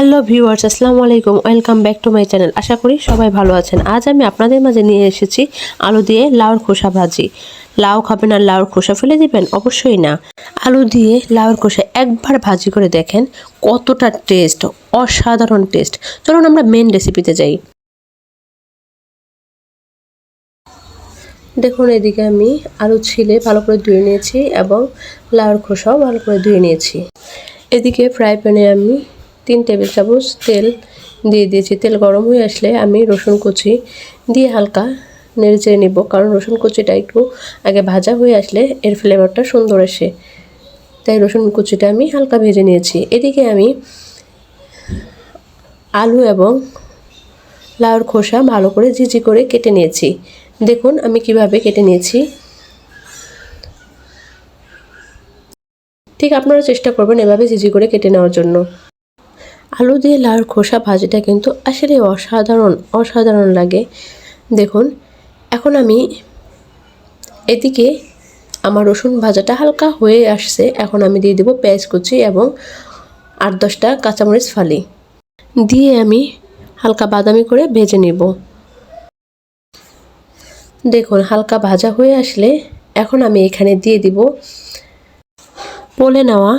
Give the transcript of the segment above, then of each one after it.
Hello viewers, আসসালামু আলাইকুম। Welcome back to my channel. আশা করি সবাই ভালো আছেন। আজ আমি আপনাদের মাঝে নিয়ে এসেছি আলু দিয়ে লাউর খোসা ভাজি। লাউ খাবেন আর লাউর খোসা ফেলে দিবেন? অবশ্যই না। আলু দিয়ে লাউর খোসা একবার ভাজি করে দেখেন কতটা টেস্ট অসাধারণ টেস্ট চলুন আমরা মেন রেসিপিতে যাই। দেখুন, এদিকে আমি আলু ছিলে ভালো করে ধুয়ে নিয়েছি এবং লাউর খোসাও ভালো করে ধুয়ে নিয়েছি। এদিকে ফ্রাই প্যানে আমি তিন টেবিল চামচ তেল দিয়ে দিয়েছি। তেল গরম হয়ে আসলে আমি রসুন কুচি দিয়ে হালকা নেড়ে চেড়ে নিব, কারণ রসুন কুচিটা একটু আগে ভাজা হয়ে আসলে এর ফ্লেভারটা সুন্দর আসে। তাই রসুন কুচিটা আমি হালকা ভেজে নিয়েছি। এদিকে আমি আলু এবং লাউর খোসা ভালো করে ঝিঝি করে কেটে নিয়েছি। দেখুন আমি কীভাবে কেটে নিয়েছি। ঠিক আপনারা চেষ্টা করবেন এভাবে ঝিঝি করে কেটে নেওয়ার জন্য। আলু দিয়ে লাউর খোসা ভাজিটা কিন্তু আসলে অসাধারণ অসাধারণ লাগে। দেখুন, এখন আমি এদিকে আমার রসুন ভাজাটা হালকা হয়ে আসছে। এখন আমি দিয়ে দেবো পেঁয়াজ কুচি এবং আট দশটা কাঁচামরিচ ফালি। দিয়ে আমি হালকা বাদামি করে ভেজে নেব। দেখুন, হালকা ভাজা হয়ে আসলে এখন আমি এখানে দিয়ে দিব। পলে নেওয়া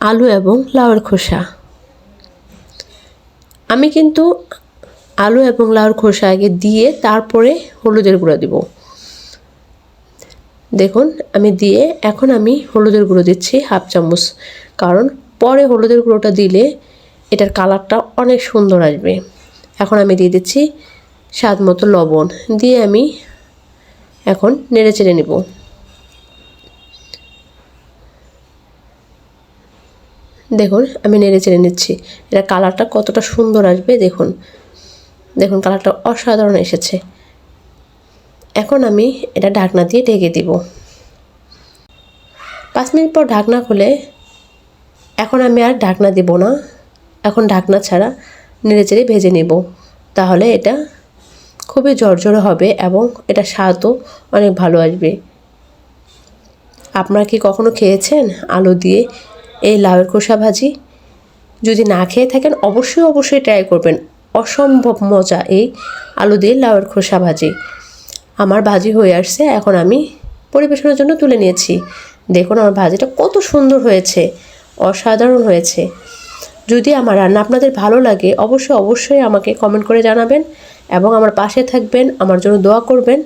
আলু এবং লাউয়ের খোসা। আমি কিন্তু আলু এবং লাউর খোসা আগে দিয়ে তারপরে হলুদের গুঁড়ো দিব। দেখুন, আমি দিয়ে এখন আমি হলুদের গুঁড়ো দিচ্ছি হাফ চামচ, কারণ পরে হলুদের গুঁড়োটা দিলে এটার কালারটা অনেক সুন্দর আসবে। এখন আমি দিয়ে দিচ্ছি স্বাদ মতো লবণ, দিয়ে আমি এখন নেড়ে চেড়ে নেব। দেখুন, আমি নেড়ে চেড়ে নিচ্ছি। এটা কালারটা কতটা সুন্দর আসবে, দেখুন। দেখুন, কালারটা অসাধারণ এসেছে। এখন আমি এটা ঢাকনা দিয়ে ঢেকে দিব। পাঁচ মিনিট পর ঢাকনা খুলে, এখন আমি আর ঢাকনা দেব না। এখন ঢাকনা ছাড়া নেড়ে চেড়ে ভেজে নেব। তাহলে এটা খুবই জর্জরে হবে এবং এটা স্বাদও অনেক ভালো আসবে। আপনারা কি কখনো খেয়েছেন? আলু দিয়ে এই লাউয়ের খোসা ভাজি। যদি না খেয়ে থাকেন, অবশ্যই অবশ্যই ট্রাই করবেন। অসম্ভব মজা এই আলু দিয়ে লাউয়ের খোসা ভাজি। আমার ভাজি হয়ে আসছে, এখন আমি পরিবেশনের জন্য তুলে নিয়েছি। দেখুন আমার ভাজিটা কত সুন্দর হয়েছে, অসাধারণ হয়েছে। যদি আমার রান্না আপনাদের ভালো লাগে, অবশ্যই অবশ্যই আমাকে কমেন্ট করে জানাবেন এবং আমার পাশে থাকবেন, আমার জন্য দোয়া করবেন।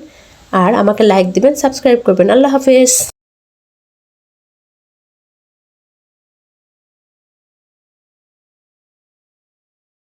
আর আমাকে লাইক দিবেন সাবস্ক্রাইব করবেন। আল্লাহ হাফেজ।